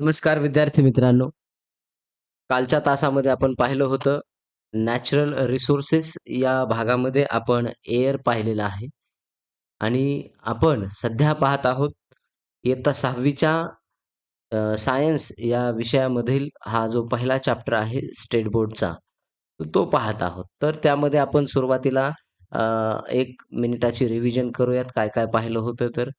नमस्कार विद्यार्थी मित्रांनो. कालच्या तासामध्ये आपण पाहिलं होतं नॅचरल रिसोर्सेस या भागामध्ये आपण एअर पाहिलेलं आहे आणि आपण सध्या पाहत आहोत इयत्ता सहावीच्या सायन्स या विषयामधील हा जो पहिला चॅप्टर आहे स्टेट बोर्डचा, तो पाहत आहोत. तर त्यामध्ये आपण सुरुवातीला एक मिनिटाची रिव्हिजन करूयात काय-काय पाहिलं होतं तर.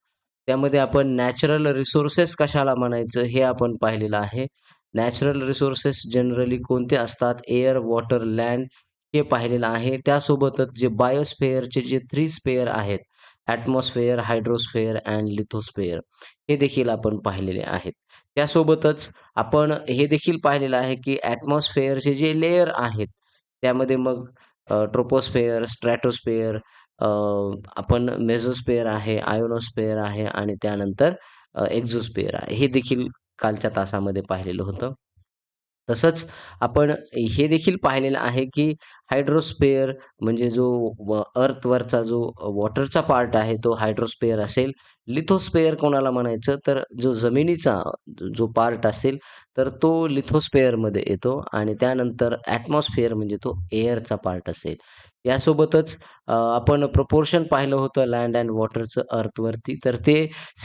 त्यामध्ये आपण नॅचरल रिसोर्सेस कशाला म्हणायचं हे आपण पाहिलेलं आहे. नॅचरल रिसोर्सेस जनरली कोणते असतात? एअर, वॉटर, लँड हे पाहिलेलं आहे. त्यासोबतच जे बायोस्फेअरचे जे थ्री स्पेअर आहेत, ॲटमॉस्फेअर हायड्रोस्फेअर अँड लिथोस्फेअर हे देखील आपण पाहिलेले आहेत. त्यासोबतच आपण हे देखील पाहिलेलं आहे, की ॲटमॉस्फेअरचे जे लेयर आहेत, त्यामध्ये मग ट्रोपोस्फेअर स्ट्रॅटोस्फेअर आपण मेझोस्पेअर आहे, आयोनोस्पेअर आहे आणि त्यानंतर एक्झोस्पेअर आहे. हे देखील कालच्या तासामध्ये पाहिलेलं होतं. तसंच आपण हे देखील पाहिलेलं आहे, की हायड्रोस्पेअर म्हणजे जो व अर्थवरचा जो वॉटरचा पार्ट आहे, तो हायड्रोस्पेअर असेल. लिथोस्पेअर कोणाला म्हणायचं? तर जो जमिनीचा जो पार्ट असेल, तर तो लिथोस्पेअरमध्ये येतो आणि त्यानंतर ॲटमॉस्फिअर म्हणजे तो एअरचा पार्ट असेल. यासोबतच आपण प्रपोर्शन पाहिलं होतं लँड अँड वॉटरचं अर्थवरती, तर ते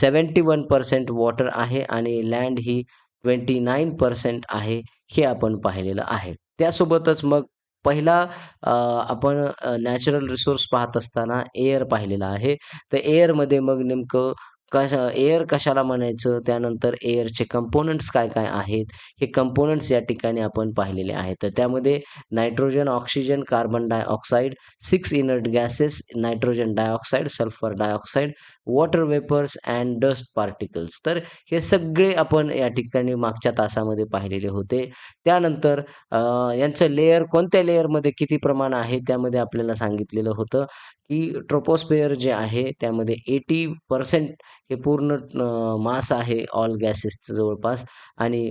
71% वॉटर आहे आणि लँड ही 29% आहे, हे आपण पाहिलेलं आहे. त्यासोबतच मग पहिला आपण नॅचरल रिसोर्स पाहत असताना एअर पाहिलेला आहे. तर एअरमध्ये मग नेमकं कशा एअर कशाला म्हणायचं? त्यानंतर एअरचे कंपोनंट्स काय-काय आहेत? हे कंपोनंट्स या ठिकाणी आपण पाहिलेले आहेत. तर त्यामध्ये nitrogen, oxygen, carbon dioxide six inert gases, nitrogen dioxide sulphur dioxide water vapours and dust particles. तर हे सगळे आपण या ठिकाणी मागच्या तासामध्ये पाहिलेले होते. त्यानंतर यांचं लेयर कोणत्या लेयरमध्ये किती प्रमाण आहे? त्यामध्ये आपल्याला सांगितलेलं होतं, की ट्रोपोस्फेअर जे आहे त्यामध्ये 80% हे पूर्ण मास आहे ऑल गॅसेसचं जवळपास आणि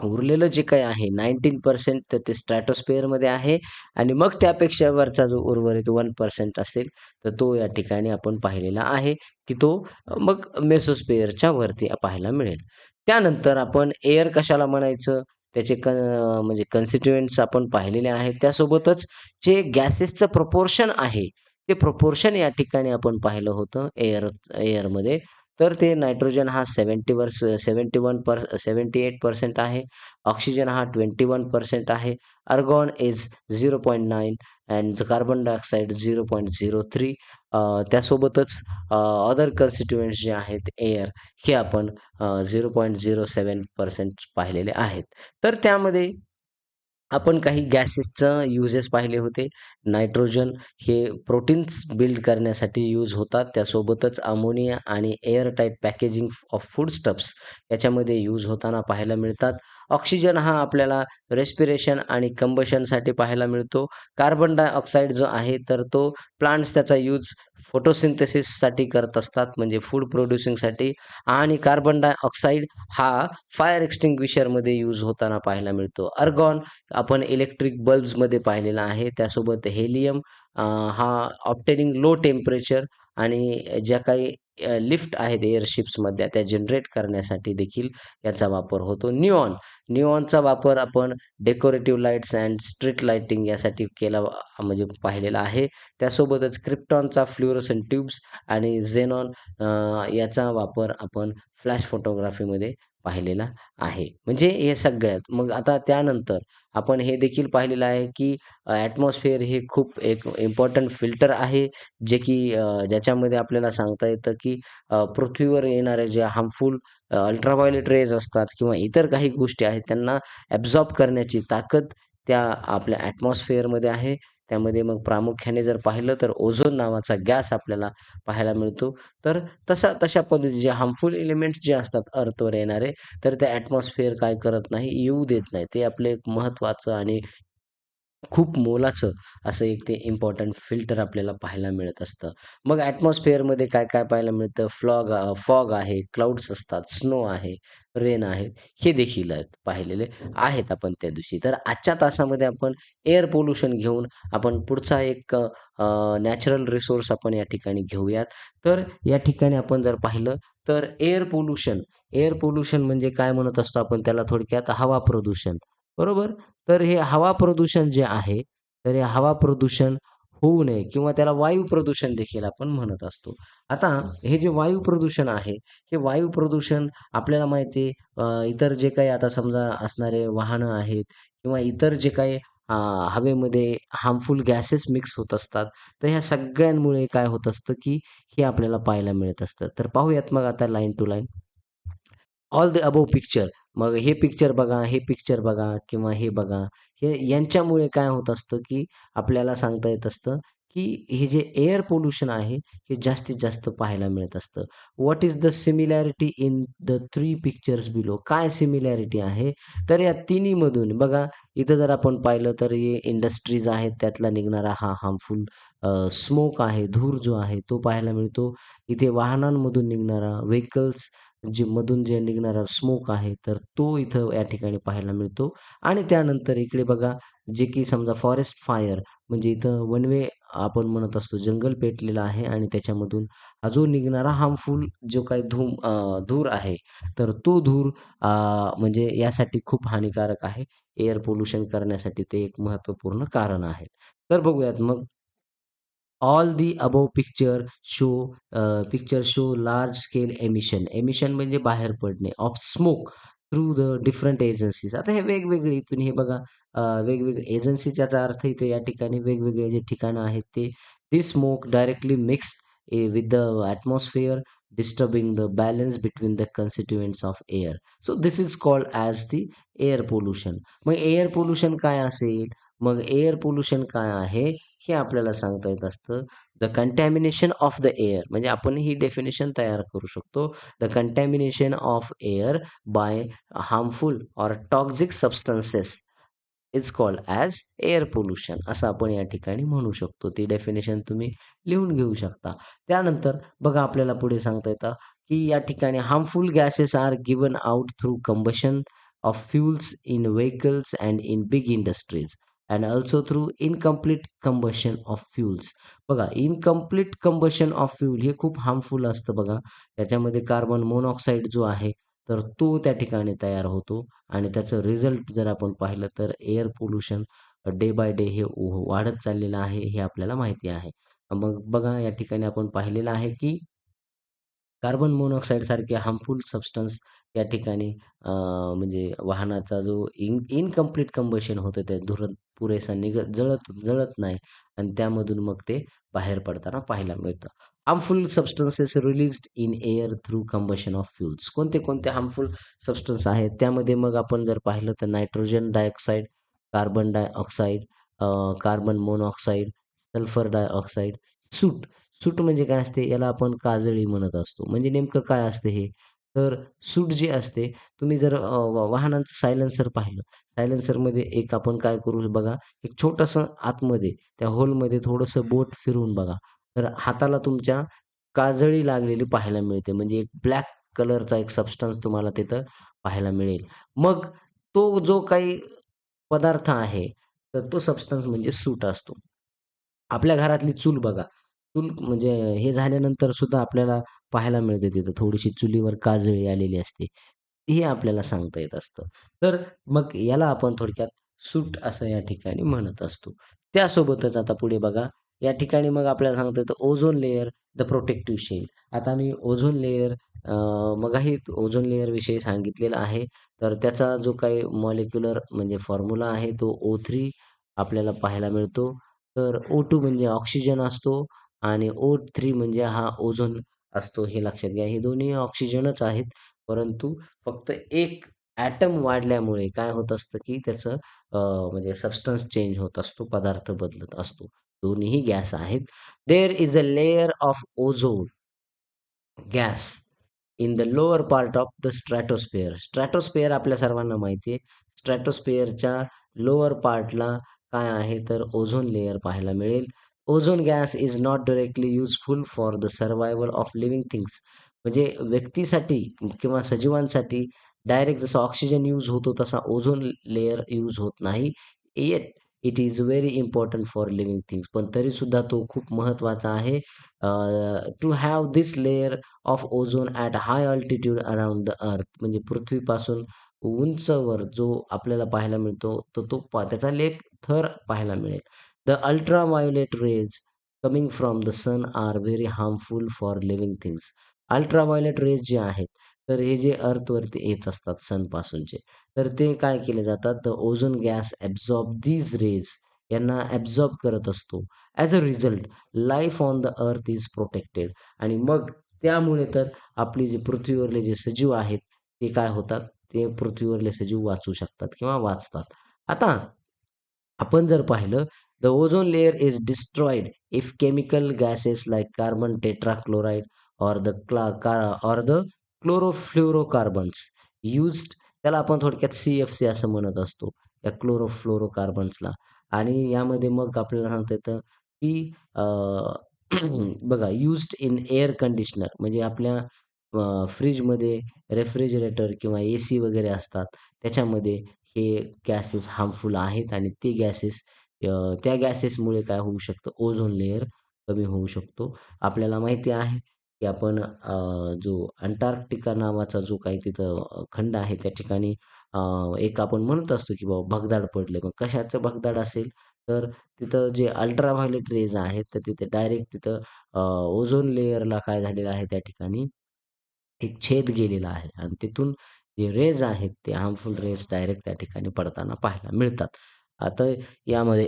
उरलेलं जे काही आहे 19% तर ते स्ट्रॅटोस्फेअरमध्ये आहे आणि मग त्यापेक्षा वरचा जो उर्वरित वन पर्सेंट असेल, तर तो या ठिकाणी आपण पाहिलेला आहे, की तो मग मेसोस्पेअरच्या वरती पाहायला मिळेल. त्यानंतर आपण एअर कशाला म्हणायचं? त्याचे क म्हणजे कन्स्टिट्युएंट्स आपण पाहिलेले आहेत. त्यासोबतच जे गॅसेसचं प्रपोर्शन आहे, ते प्रपोर्शन या ठिकाणी आपण पाहिलं होतं एअर एअरमध्ये तर ते नायट्रोजन हा सेवन्टी वर सेवन्टी वन पर सेवन्टी एट पर्सेंट आहे. ऑक्सिजन हा ट्वेंटी वन पर्सेंट आहे argon is zero point nine and carbon dioxide zero point zero three त्यासोबतच अदर कन्स्टिट्युएंट्स जे आहेत एअर हे आपण zero point zero seven percent पाहिलेले आहेत. तर त्यामध्ये आपण काही गॅसेसचं युजेस पाहिले होते. नायट्रोजन हे प्रोटीन्स बिल्ड करण्यासाठी यूज होतात. त्यासोबतच अमोनिया आणि एअरटाईट पॅकेजिंग ऑफ फूडस्टफ्स याच्यामध्ये यूज होताना पाहायला मिळतात. ऑक्सिजन हा आपल्याला रेस्पिरेशन आणि कंबशनसाठी पाहायला मिळतो. कार्बन डायऑक्साईड जो आहे, तर तो प्लांट्स त्याचा यूज फोटोसिंथेसिससाठी करत असतात, म्हणजे फूड प्रोड्युसिंगसाठी आणि कार्बन डायऑक्साईड हा फायर एक्स्टिंग्विशरमध्ये यूज होताना पाहायला मिळतो. अर्गॉन आपण इलेक्ट्रिक बल्ब्समध्ये पाहिलेला आहे. त्यासोबत हेलियम हा ऑप्टेनिंग लो टेम्परेचर आणि ज्या काही लिफ्ट आहेत एअरशिप्समधल्या त्या जनरेट करण्यासाठी देखील याचा वापर होतो. निऑन, निऑनचा वापर आपण decorative lights and street lighting यासाठी केला म्हणजे पाहिलेला आहे. त्यासोबतच क्रिप्टॉनचा फ्ल्युरोसन ट्यूब्स आणि झेनॉन याचा वापर आपण फ्लॅश फोटोग्राफीमध्ये पाहिलेला आहे. म्हणजे हे सगळ्यात. मग आता त्यानंतर आपण हे देखील पाहिलेलं आहे, की ॲटमॉस्फिअर हे खूप एक इम्पॉर्टंट फिल्टर आहे, जे की ज्याच्यामध्ये आपल्याला सांगता येतं, की पृथ्वीवर येणाऱ्या ज्या हार्मफुल अल्ट्राव्हायलेट रेज असतात किंवा इतर काही गोष्टी आहेत, त्यांना ॲब्झॉर्ब करण्याची ताकद त्या आपल्या ॲटमॉस्फिअरमध्ये आहे. त्यामध्ये मग प्रामुख्याने जर पाहिलं तर ओझोन नावाचा गॅस आपल्याला पाहायला मिळतो. तर तशा तशा पद्धतीचे जे हार्मफुल एलिमेंट्स जे असतात अर्थवर येणारे, तर ते ॲटमॉस्फिअर काय करत नाही, येऊ देत नाही. ते आपलं एक महत्त्वाचं आणि खूप मोलाचं असं एक ते इम्पॉर्टंट फिल्टर आपल्याला पाहायला मिळत असतं. मग ॲटमॉस्फिअरमध्ये काय-काय पाहायला मिळतं? फ्लॉग फॉग आहे, क्लाउड्स असतात, स्नो आहे, रेन आहे, हे देखील आहेत पाहिलेले आहेत आपण त्या दिवशी. तर आजच्या तासामध्ये आपण एअर पोल्युशन घेऊन आपण पुढचा एक नॅचरल रिसोर्स आपण या ठिकाणी घेऊयात. तर या ठिकाणी आपण जर पाहिलं तर एअर पोल्युशन, एअर पोल्युशन म्हणजे काय म्हणत असतो आपण त्याला थोडक्यात हवा प्रदूषण, बरोबर? तर हे हवा प्रदूषण जे आहे, तर हे हवा प्रदूषण होऊ नये किंवा त्याला वायू प्रदूषण देखील आपण म्हणत असतो. आता हे जे वायू प्रदूषण आहे, हे वायू प्रदूषण आपल्याला माहिती आहे इतर जे काही आता समजा असणारे वाहनं आहेत किंवा इतर जे काही हवेमध्ये हार्मफुल गॅसेस मिक्स होत असतात. तर ह्या सगळ्यांमुळे काय होत असतं, की हे आपल्याला पाहायला मिळत असतं. तर पाहूयात मग आता line to line. All the above picture. मग हे पिक्चर बघा, हे पिक्चर बघा किंवा हे बघा. हे यांच्यामुळे काय होत असतं, की आपल्याला सांगता येत असतं, की हे जे एअर पोल्युशन आहे, हे जास्तीत जास्त पाहायला मिळत असतं. What is the similarity in the three pictures below? काय सिमिलॅरिटी आहे? तर या तिन्हीमधून बघा, इथं जर आपण पाहिलं तर हे इंडस्ट्रीज आहेत, त्यातला निघणारा हा हार्मफुल स्मोक आहे, धूर जो आहे तो पाहायला मिळतो. इथे वाहनांमधून निघणारा व्हेइकल्स जे मधून जे निघणारा स्मोक आहे, तर तो इथं या ठिकाणी पाहायला मिळतो आणि त्यानंतर इकडे बघा, जे की समजा फॉरेस्ट फायर म्हणजे इथं वन वे आपण म्हणत असतो, जंगल पेटलेलं आहे आणि त्याच्यामधून जो निघणारा हार्मफुल जो काही धूम धूर आहे, तर तो धूर म्हणजे यासाठी खूप हानिकारक आहे. एअर पोल्युशन करण्यासाठी ते एक महत्त्वपूर्ण कारण आहे. तर बघूयात मग all the above picture show picture show large scale emission. Emission म्हणजे बाहेर पडणे of smoke through the different agencies. आता हे वेगवेगळे इथून हे बघा वेगवेगळे एजन्सीचा अर्थ इथे या ठिकाणी वेगवेगळे जे ठिकाणं आहेत ते the smoke directly mix with the atmosphere disturbing the balance between the constituents of air. So this is called as the air pollution. मग एअर पोल्युशन काय असेल? मग एअर पोल्युशन काय आहे? हे आपल्याला सांगता येत असतं. The contamination of the air म्हणजे आपण ही डेफिनेशन तयार करू शकतो. The contamination of air by harmful or toxic substances is called as air pollution असं आपण या ठिकाणी म्हणू शकतो. ती डेफिनेशन तुम्ही लिहून घेऊ शकता. त्यानंतर बघा आपल्याला पुढे सांगता येतं, की या ठिकाणी harmful gases are given out through combustion of fuels in vehicles and in big industries and also through incomplete combustion of fuels. बघा इनकम्प्लीट कंबशन ऑफ फ्यूल हे खूप हार्मफुल असतं बघा. त्याच्यामध्ये कार्बन मोनॉक्साईड जो आहे, तर तो त्या ठिकाणी तयार होतो आणि त्याचं रिझल्ट जर आपण पाहिलं तर air pollution day by day हे वाढत चाललेलं आहे, हे आपल्याला माहिती आहे. मग बघा या ठिकाणी आपण पाहिलेलं आहे, की कार्बन मोनॉक्साईड सारखे हार्मफुल सबस्टन्स या ठिकाणी म्हणजे वाहनाचा जो इन इनकम्प्लीट कंबशन होतं ते धुरण पुरेसा निघत जळत जळत नाही आणि त्यामधून मग ते बाहेर पडताना पाहायला मिळतं. Harmful substances released in air through combustion of fuels. कोणते-कोणते harmful substance आहेत? त्यामध्ये मग आपण जर पाहिलं तर nitrogen dioxide, carbon dioxide, carbon monoxide, sulphur dioxide, soot soot म्हणजे काय असते? याला आपण काजळी म्हणत असतो. म्हणजे नेमकं काय असते हे? तर सूट जी असते, तुम्ही जर वाहनांचं सायलेन्सर पाहिलं, सायलेन्सरमध्ये एक आपण काय करू बघा, एक छोटंसं आतमध्ये त्या होलमध्ये थोडंसं बोट फिरवून बघा. तर हाताला तुमच्या काजळी लागलेली पाहायला मिळते. म्हणजे एक ब्लॅक कलरचा एक सबस्टन्स तुम्हाला तिथं पाहायला मिळेल. मग तो जो काही पदार्थ आहे, तर तो सबस्टन्स म्हणजे सूट असतो. आपल्या घरातली चूल बघा. चूल म्हणजे हे झाल्यानंतर सुद्धा आपल्याला पाहायला मिळते तिथं थोडीशी चुलीवर काजळी आलेली असते. हे आपल्याला सांगता येत असतं. तर मग याला आपण थोडक्यात सूट असं या ठिकाणी म्हणत असतो. त्यासोबतच आता पुढे बघा, या ठिकाणी मग आपल्याला सांगता येतं ozone layer, the protective shell. आता मी ओझोन लेयर मगाही ओझोन लेयरविषयी सांगितलेला आहे. तर त्याचा जो काही मॉलिक्युलर म्हणजे फॉर्म्युला आहे तो ओ थ्री आपल्याला पाहायला मिळतो. तर ओ टू म्हणजे ऑक्सिजन असतो आणि ओ थ्री म्हणजे हा ओझोन असतो हे लक्षात घ्या. हे दोन्ही ऑक्सिजनच आहेत. परंतु फक्त एक ॲटम वाढल्यामुळे काय होत असतं, की त्याचं म्हणजे सबस्टन्स चेंज होत असतो, पदार्थ बदलत असतो. दोन्हीही गॅस आहेत. There is a layer of ozone gas in the lower part of the stratosphere. Stratosphere आपल्या सर्वांना माहिती आहे. स्ट्रॅटोस्फिअरच्या लोअर पार्टला काय आहे तर ओझोन लेअर पाहायला मिळेल. Ozone gas is not directly useful for the survival of living things म्हणजे व्यक्तीसाठी किंवा सजीवांसाठी डायरेक्ट जसा ऑक्सिजन यूज होतो तसा ओझोन लेअर यूज होत नाही. Yet it is very important for living things पण तरीसुद्धा तो खूप महत्त्वाचा आहे. To have this layer of ozone at high altitude around the earth म्हणजे पृथ्वीपासून उंचवर जो आपल्याला पाहायला मिळतो, तर तो त्याचा लेख थर पाहायला मिळेल. The ultraviolet rays coming from the sun are very harmful for living things. Ultraviolet rays जे आहेत, तर हे जे अर्थवरती येत असतात सनपासूनचे, तर ते काय केले जातात, तर ozone gas absorb these rays यांना ॲब्झॉर्ब करत असतो. As a result life on the earth is protected आणि मग त्यामुळे तर आपली जे पृथ्वीवरले जे सजीव आहेत, ते काय होतात, ते पृथ्वीवरले सजीव वाचू शकतात किंवा वाचतात. आता आपण जर पाहिलं, the ozone layer is destroyed if chemical gases like carbon tetrachloride or the क्ला the or the chlorofluorocarbons used त्याला आपण थोडक्यात सी-एफ-सी असं म्हणत असतो. या क्लोरोफ्लोरोकार्बन्सला आणि यामध्ये मग आपल्याला सांगता येतं, की बघा युज्ड इन एअर कंडिशनर म्हणजे आपल्या फ्रीजमध्ये रेफ्रिजरेटर किंवा एसी वगैरे असतात. त्याच्यामध्ये हे गॅसेस हार्मफुल आहेत आणि ते गॅसेस त्या गॅसेसमुळे काय होऊ शकतं, ओझोन लेयर कमी होऊ शकतो. आपल्याला माहिती आहे, की आपण जो अंटार्क्टिका नावाचा जो काही तिथं खंड आहे त्या ठिकाणी एक आपण म्हणत असतो, की बाबा भगदाड पडले. मग कशाचं भगदाड असेल, तर तिथं जे अल्ट्राव्हायलेट रेज आहेत, तर तिथे डायरेक्ट तिथं ओझोन लेयरला काय झालेलं आहे त्या ठिकाणी एक छेद गेलेला आहे आणि तिथून जे रेज आहेत, ते हार्मफुल रेज डायरेक्ट त्या ठिकाणी पडताना पाहायला मिळतात. आता यामध्ये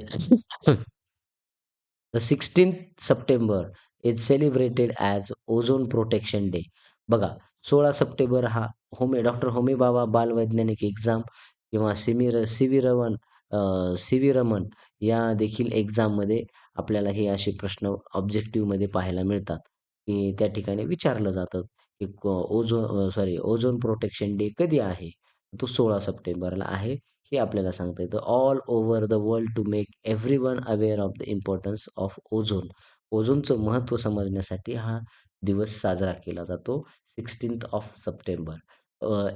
the 16th September is celebrated as ozone protection day. बघा 16 सप्टेंबर हा होमे डॉक्टर होमी बाबा बालवैज्ञानिक एक्झाम किंवा Simi C V Raman C V Raman या देखील एक्झाममध्ये आपल्याला हे असे प्रश्न ऑब्जेक्टिव्हमध्ये पाहायला मिळतात, की त्या ठिकाणी विचारलं जातं, की ozone sorry ozone protection day कधी आहे? तो 16 सप्टेंबरला आहे. हे आपल्याला सांगता येतं. All over the world to make everyone aware of the importance of ozone. ओझोनचं महत्त्व समजण्यासाठी हा दिवस साजरा केला जातो 16th of September.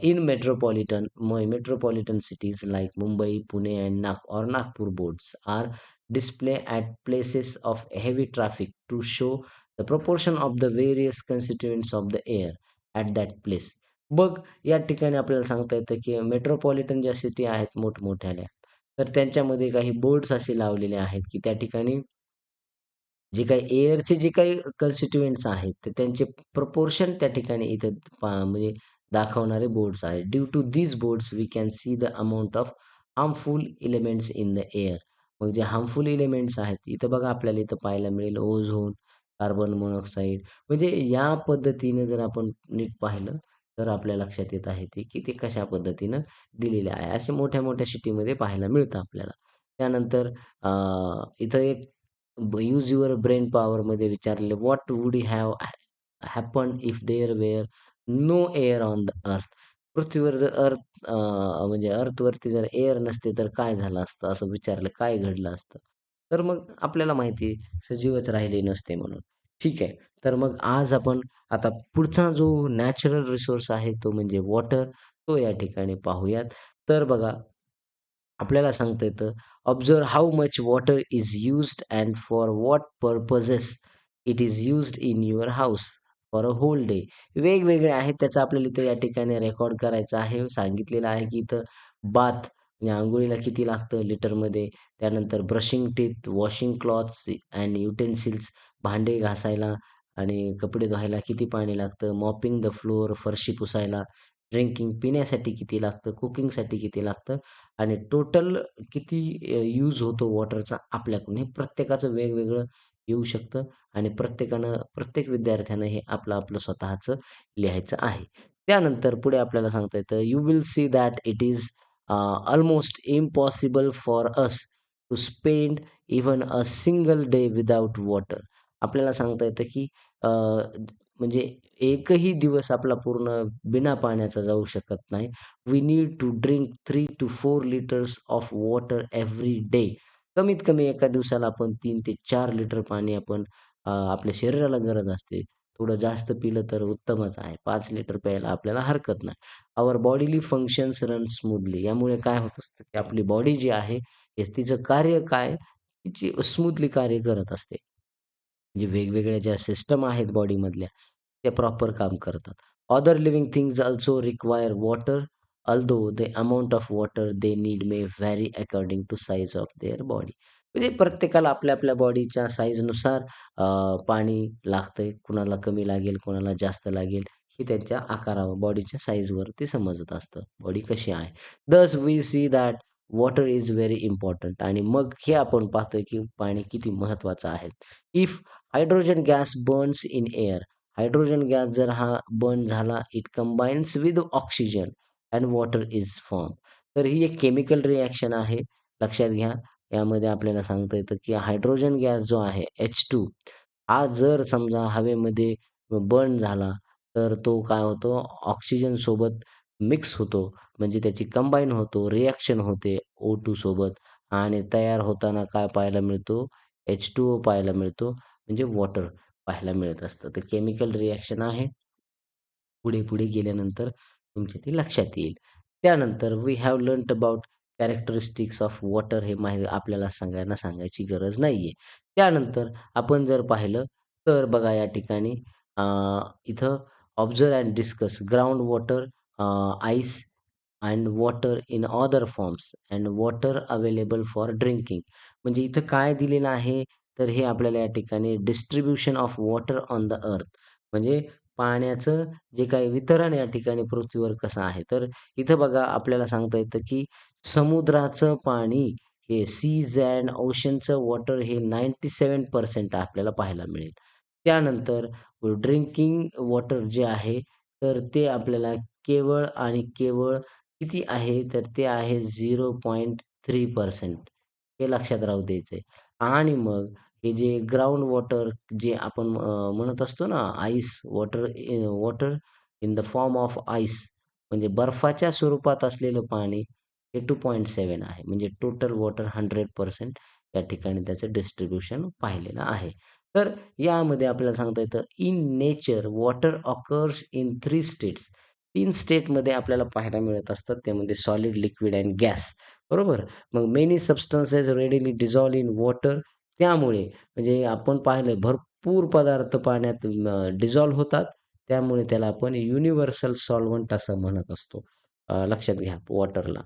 In metropolitan metropolitan cities like Mumbai, Pune and नाग और Nagpur boards are display at places of heavy traffic to show the proportion of the various constituents of the air at that place. मग या ठिकाणी आपल्याला सांगता येतं, की metropolitan ज्या सिटी आहेत मोठमोठ्याल्या, तर त्यांच्यामध्ये काही बोर्ड्स असे लावलेले आहेत, की त्या ठिकाणी जे काही एअरचे जे काही कन्स्टिट्युएंट्स आहेत, तर त्यांचे प्रपोर्शन त्या ठिकाणी इथं पा म्हणजे दाखवणारे बोर्ड्स आहेत. Due to these boards we can see the amount of harmful elements in the air. मग जे हार्मफुल इलिमेंट्स आहेत, इथं बघा आपल्याला इथं पाहायला मिळेल ओझोन, कार्बन मोनॉक्साईड म्हणजे या पद्धतीने जर आपण नीट पाहिलं, तर आपल्या लक्षात येत आहे ती की ते कशा पद्धतीनं दिलेले आहे. असे मोठ्या-मोठ्या सिटीमध्ये पाहायला मिळतं आपल्याला. त्यानंतर अ, इथं एक यूज युअर ब्रेन पॉवरमध्ये विचारले what would have happen if there were no air on the earth. पृथ्वीवर जर अर्थ म्हणजे अर्थवरती जर एअर नसते तर काय झालं असतं? असं विचारलं, काय घडलं असतं? तर मग आपल्याला माहिती सजीवच राहिले नसते म्हणून. ठीक आहे. तर मग आज आपण आता पुढचा जो नॅचरल रिसोर्स आहे तो म्हणजे वॉटर, तो या ठिकाणी पाहूयात. तर बघा आपल्याला सांगता येतं, observe how much water is used and for what purposes it is used in your house for a whole day. वेगवेगळे आहेत त्याचा आपल्याला इथं या ठिकाणी रेकॉर्ड करायचं आहे. सांगितलेलं आहे, की इथं बाथ म्हणजे आंघोळीला किती लागतं लिटरमध्ये. त्यानंतर brushing teeth, washing clothes and utensils भांडे घासायला आणि कपडे धुवायला किती पाणी लागतं. मॉपिंग द फ्लोअर फरशी पुसायला, ड्रिंकिंग पिण्यासाठी किती लागतं, कुकिंगसाठी किती लागतं आणि टोटल किती यूज होतो वॉटरचा आपल्याकडून. हे प्रत्येकाचं वेगवेगळं येऊ शकतं आणि प्रत्येकानं प्रत्येक विद्यार्थ्यानं हे आपलं आपलं स्वतःचं लिहायचं आहे. त्यानंतर पुढे आपल्याला सांगता येतं, you will see that it is almost impossible for us to spend even a single day without water. आपल्याला सांगता येतं, की म्हणजे एकही दिवस आपला पूर्ण बिना पाण्याचा जाऊ शकत नाही. We need to drink three to four litres of water every day. कमीत कमी एका दिवसाला आपण तीन ते चार लिटर पाणी आपण आपल्या शरीराला गरज असते. थोडं जास्त पिलं तर उत्तमच आहे. पाच लिटर प्यायला आपल्याला हरकत नाही. Our bodily functions run smoothly. यामुळे काय होत असतं, की आपली बॉडी जी आहे, तिचं कार्य काय, तिची स्मूथली कार्य करत असते. म्हणजे वेगवेगळ्या ज्या सिस्टम आहेत बॉडीमधल्या, त्या प्रॉपर काम करतात. Other living things also require water, although the amount of water they need may vary according to size of their body. म्हणजे प्रत्येकाला आपल्या आपल्या बॉडीच्या साईजनुसार पाणी लागतंय. कुणाला कमी लागेल, कुणाला जास्त लागेल, हे त्यांच्या आकारावर, बॉडीच्या साइजवरती समजत असतं. बॉडी कशी आहे. Thus we see that water is very important आणि मग हे आपण पाहतोय, की पाणी किती महत्त्वाचं आहे. If hydrogen gas burns in air, hydrogen gas जर हा बर्न झाला, it combines with oxygen and water is form. तर ही एक केमिकल रिॲक्शन आहे. लक्षात घ्या. यामध्ये आपल्याला सांगता येतं, की हायड्रोजन गॅस जो आहे एच टू हा जर समजा हवेमध्ये बर्न झाला, तर तो काय होतो ऑक्सिजन सोबत मिक्स होतो. म्हणजे त्याची कंबाईन होतो, रिॲक्शन होते O2 सोबत आणि तयार होताना काय पाहायला मिळतो? एच टू ओ पाहायला मिळतो. म्हणजे वॉटर पाहायला मिळत असतं. तर केमिकल रिॲक्शन आहे. पुढे-पुढे गेल्यानंतर तुमच्या ते लक्षात येईल. त्यानंतर we have learned about characteristics of water हे माहिती आपल्याला सगळ्यांना सांगायची गरज नाहीये. त्यानंतर आपण जर पाहिलं तर बघा या ठिकाणी इथं observe and discuss ground water ice and water in other forms and water available for drinking. म्हणजे इथं काय दिलेलं आहे, तर हे आपल्याला या ठिकाणी distribution of water on the earth म्हणजे पाण्याचं जे काही वितरण या ठिकाणी पृथ्वीवर कसं आहे. तर इथं बघा आपल्याला सांगता येतं, की समुद्राचं पाणी हे सीज अँड ओशनचं वॉटर हे 97% आपल्याला पाहायला मिळेल. त्यानंतर ड्रिंकिंग वॉटर जे आहे, तर ते आपल्याला केवळ आणि केवळ किती आहे, तर ते आहे 0.3% हे लक्षात राहू द्यायचंय. आणि मग हे जे ग्राउंड वॉटर जे आपण म्हणत असतो ना, ice water water in the form of ice म्हणजे बर्फाच्या स्वरूपात असलेलं पाणी हे 2.7 आहे. म्हणजे टोटल वॉटर 100% या ठिकाणी त्याचं डिस्ट्रीब्युशन पाहिलेलं आहे. तर यामध्ये आपल्याला सांगता येतं, in nature water occurs in three states. तीन स्टेटमध्ये आपल्याला पाहायला मिळत असतात. त्यामध्ये सॉलिड, लिक्विड अँड गॅस बरोबर. मग many substances readily dissolve in water. त्यामुळे म्हणजे आपण पाहिलं भरपूर पदार्थ पाण्यात डिझॉल्व होतात. त्यामुळे त्याला आपण युनिव्हर्सल सॉल्व्हंट असं म्हणत असतो. लक्षात घ्या वॉटरला.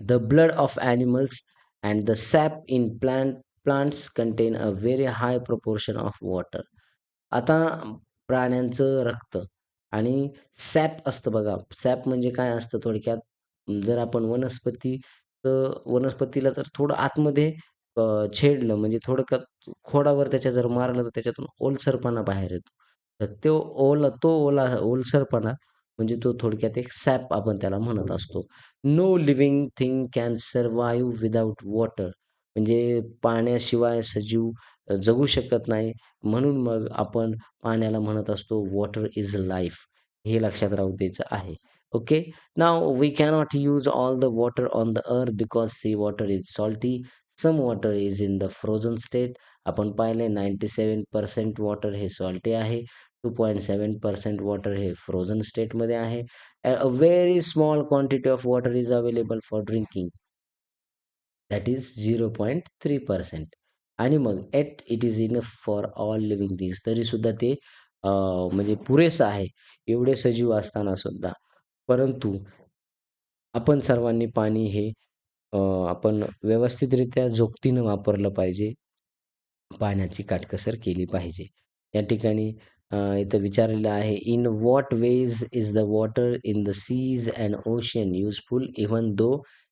The blood of animals and the sap in plant plants contain a very high proportion of water. आता प्राण्यांचं रक्त आणि सॅप असतं बघा. सॅप म्हणजे काय असतं थोडक्यात, जर आपण वनस्पतीचं वनस्पतीला जर थोडं आतमध्ये छेडलं म्हणजे थोडक्यात खोडावर त्याच्या जर मारलं, तर त्याच्यातून ओलसरपणा बाहेर येतो. तर तो ओला तो ओला ओलसरपणा म्हणजे तो थोडक्यात एक सॅप आपण त्याला म्हणत असतो. No living thing can survive without water. म्हणजे पाण्याशिवाय सजीव जगू शकत नाही. म्हणून मग आपण पाण्याला म्हणत असतो वॉटर इज लाईफ. हे लक्षात राहू द्यायचं आहे. Okay. now we cannot use all the water on the earth because sea water is salty. Some water is in the frozen state. आपण नाईंटी 97% वॉटर हे सॉल्टी आहे. 2.7% वॉटर हे फ्रोझन स्टेटमध्ये आहे. A very small quantity of water is available for drinking. That is 0.3% आणि मग yet it is enough for all living things. तरीसुद्धा ते म्हणजे पुरेसं आहे. एवढे सजीव असताना सुद्धा. परंतु आपण सर्वांनी पाणी हे आपण व्यवस्थितरित्या जोक्तीनं वापरलं पाहिजे. पाण्याची काटकसर केली पाहिजे. या ठिकाणी इथं विचारलेलं आहे, in what ways is the water in the seas and ocean useful even though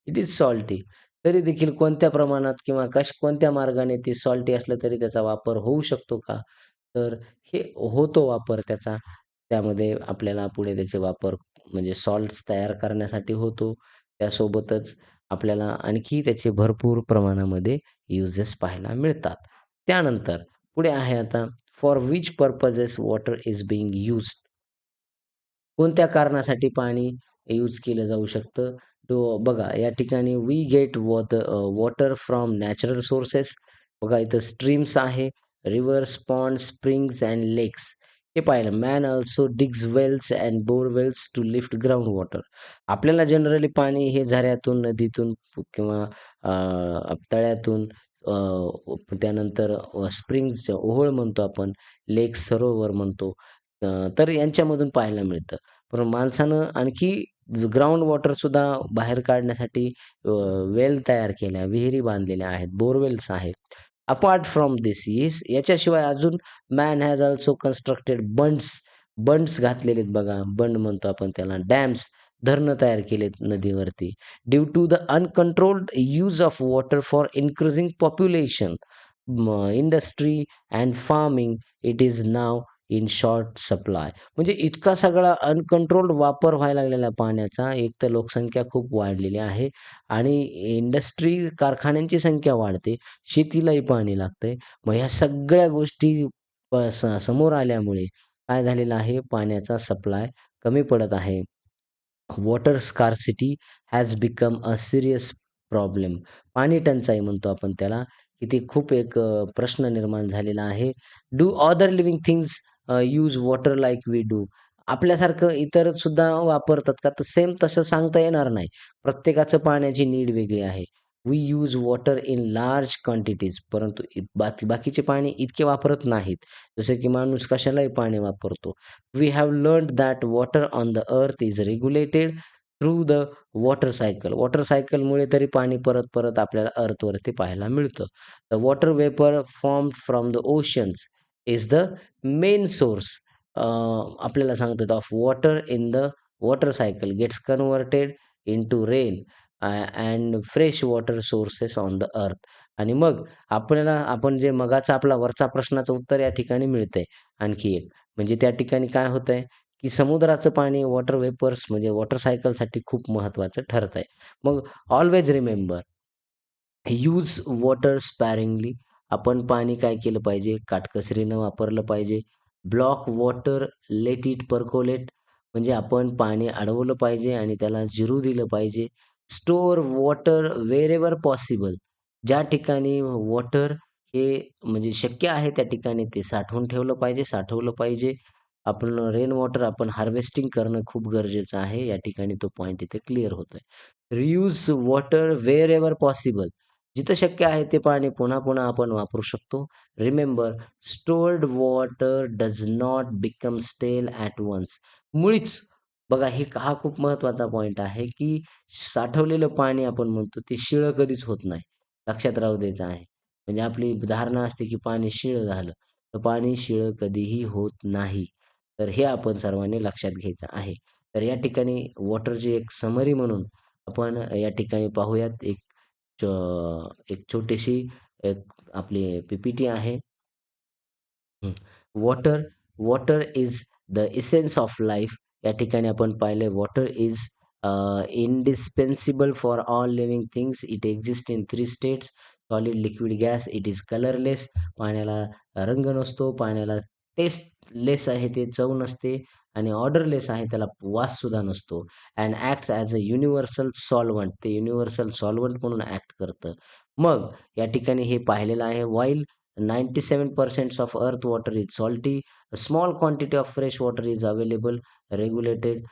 it is salty. तरी देखील कोणत्या प्रमाणात किंवा कश कोणत्या मार्गाने ती सॉल्टी असलं तरी त्याचा वापर होऊ शकतो का? तर हे होतो वापर त्याचा. त्यामध्ये आपल्याला पुढे त्याचे वापर म्हणजे सॉल्ट्स तयार करण्यासाठी होतो. त्यासोबतच आपल्याला आणखी त्याचे भरपूर प्रमाणामध्ये युजेस पाहायला मिळतात. त्यानंतर पुढे आहे आता for which purposes water is being use कोणत्या कारणासाठी पाणी यूज केलं जाऊ शकतं? तो बघा या ठिकाणी we get water water from natural sources बघा इथं स्ट्रीम्स आहे rivers pond springs and lakes हे पाहिलं man also digs wells and borewells to lift ground water आपल्याला जनरली पाणी हे झऱ्यातून नदीतून किंवा तळ्यातून त्यानंतर स्प्रिंग्स ओहोळ म्हणतो आपण लेक सरोवर म्हणतो तर यांच्यामधून पाहायला मिळतं. पण माणसानं आणखी ग्राउंड वॉटरसुद्धा बाहेर काढण्यासाठी वेल तयार केल्या विहिरी बांधलेल्या आहेत बोरवेल्स आहेत. अपार्ट फ्रॉम दिस येस याच्याशिवाय अजून man has also constructed bunds bunds घातलेले आहेत बघा. बंड म्हणतो आपण त्याला. डॅम्स धरणं तयार केलेत नदीवरती. Due to the uncontrolled use of water for increasing population industry and farming it is now in short supply म्हणजे इतका सगळा अनकंट्रोल्ड वापर व्हायला लागलेला आहे पाण्याचा. एक तर लोकसंख्या खूप वाढलेली आहे आणि इंडस्ट्री कारखान्यांची संख्या वाढते. शेतीलाही पाणी लागतंय. मग ह्या सगळ्या गोष्टी प- स- समोर आल्यामुळे काय झालेलं आहे? पाण्याचा सप्लाय कमी पडत आहे. Water scarcity has become a serious problem पाणी टंचाई म्हणतो आपण त्याला. की ते खूप एक प्रश्न निर्माण झालेला आहे. Do other living things use water like we do आपल्यासारखं इतर सुद्धा वापरतात का? तर सेम तसं सांगता येणार नाही. प्रत्येकाचं पाण्याची नीड वेगळी आहे. We use water in large quantities परंतु बाकी बाकीचे पाणी इतके वापरत नाहीत. जसं की माणूस कशालाही पाणी वापरतो. We have learn that water on the earth is regulated through the water cycle water सायकलमुळे तरी पाणी परत परत आपल्याला अर्थवरती पाहायला मिळतं. The water vapour form from the oceans is the main source आपल्याला सांगतात of water in the water cycle gets converted into rain and fresh water sources on the earth आणि मग आपल्याला आपण जे मगाचा आपला वरचा प्रश्नाचं उत्तर या ठिकाणी मिळतंय. आणखी एक म्हणजे त्या ठिकाणी काय होतंय की समुद्राचं पाणी वॉटर वेपर्स म्हणजे वॉटर सायकलसाठी खूप महत्त्वाचं ठरत आहे मग always remember use water sparingly आपण पाणी काय केलं पाहिजे? काटकसरीनं वापरलं पाहिजे. Block water let it percolate म्हणजे आपण पाणी अडवलं पाहिजे आणि त्याला जिरू दिलं पाहिजे. Store water wherever possible ज्या ठिकाणी वॉटर हे म्हणजे शक्य आहे त्या ठिकाणी ते साठवून ठेवलं पाहिजे साठवलं पाहिजे. आपण रेन वॉटर आपण हार्वेस्टिंग करणं खूप गरजेचं आहे. या ठिकाणी तो पॉईंट इथे क्लिअर होतोय. Reuse water wherever possible जिथं शक्य आहे ते पाणी पुन्हा पुन्हा आपण वापरू शकतो. Remember stored water does not become stale at once मुळीच बघा हे हा खूप महत्त्वाचा पॉईंट आहे की साठवलेलं पाणी आपण म्हणतो ते शिळं कधीच होत नाही. लक्षात राहू द्यायचं आहे. म्हणजे आपली धारणा असते की पाणी शिळं झालं. तर पाणी शिळं कधीही होत नाही. तर हे आपण सर्वांनी लक्षात घ्यायचं आहे. तर या ठिकाणी वॉटरची एक समरी म्हणून आपण या ठिकाणी पाहूयात. एक एक छोटीशी एक आपली पी पी टी आहे. Water water is the essence of life. या ठिकाणी आपण पाहिले water is indispensable for all living things. It exist in three states. Solid liquid gas it is colourless. पाण्याला रंग नसतो. पाण्याला टेस्टलेस आहे ते चव नसते आणि ऑर्डरलेस आहे त्याला वाससुद्धा नसतो. And acts as a universal solvent ते युनिव्हर्सल सॉल्वंट म्हणून ॲक्ट करतं. मग या ठिकाणी हे पाहिलेलं आहे while ninety seven percents of earth water is salty small quantity of fresh water is available regulated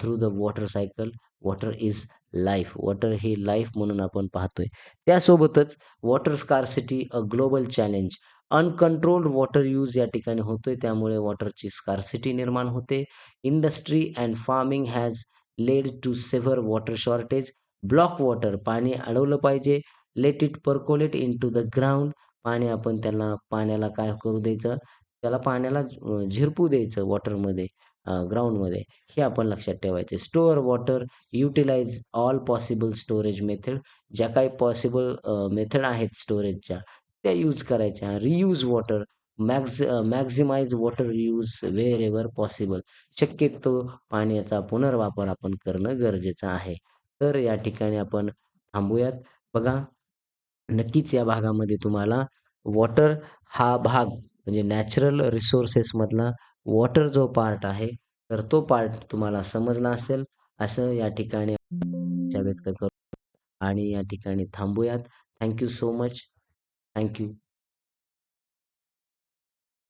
through the water cycle water is life water he life म्हणून आपण पाहतोय. त्यासोबतच water scarcity a global challenge uncontrolled water use या ठिकाणी होतोय. त्यामुळे वॉटरची scarcity निर्माण होते. Industry and farming has led to severe water shortage block water पाणी अडवलं पाहिजे. Let it percolate into the ground पाणी आपण त्याला पाण्याला काय करू द्यायचं? त्याला पाण्याला झिरपू द्यायचं वॉटरमध्ये ग्राउंडमध्ये हे आपण लक्षात ठेवायचे. Store water utilize all possible storage method ज्या काही पॉसिबल मेथड आहेत स्टोरेजच्या त्या यूज करायच्या. Reuse water मॅक्झ maximize water use wherever possible शक्यतो पाण्याचा पुनर्वापर आपण करणं गरजेचं आहे. तर या ठिकाणी आपण थांबूयात. बघा नक्कीच या भागामध्ये तुम्हाला वॉटर हा भाग म्हणजे नॅचरल रिसोर्सेसमधला वॉटर जो पार्ट आहे तर तो पार्ट तुम्हाला समजला असेल असं या ठिकाणी व्यक्त करू आणि या ठिकाणी थांबूयात. Thank you so much. Thank you.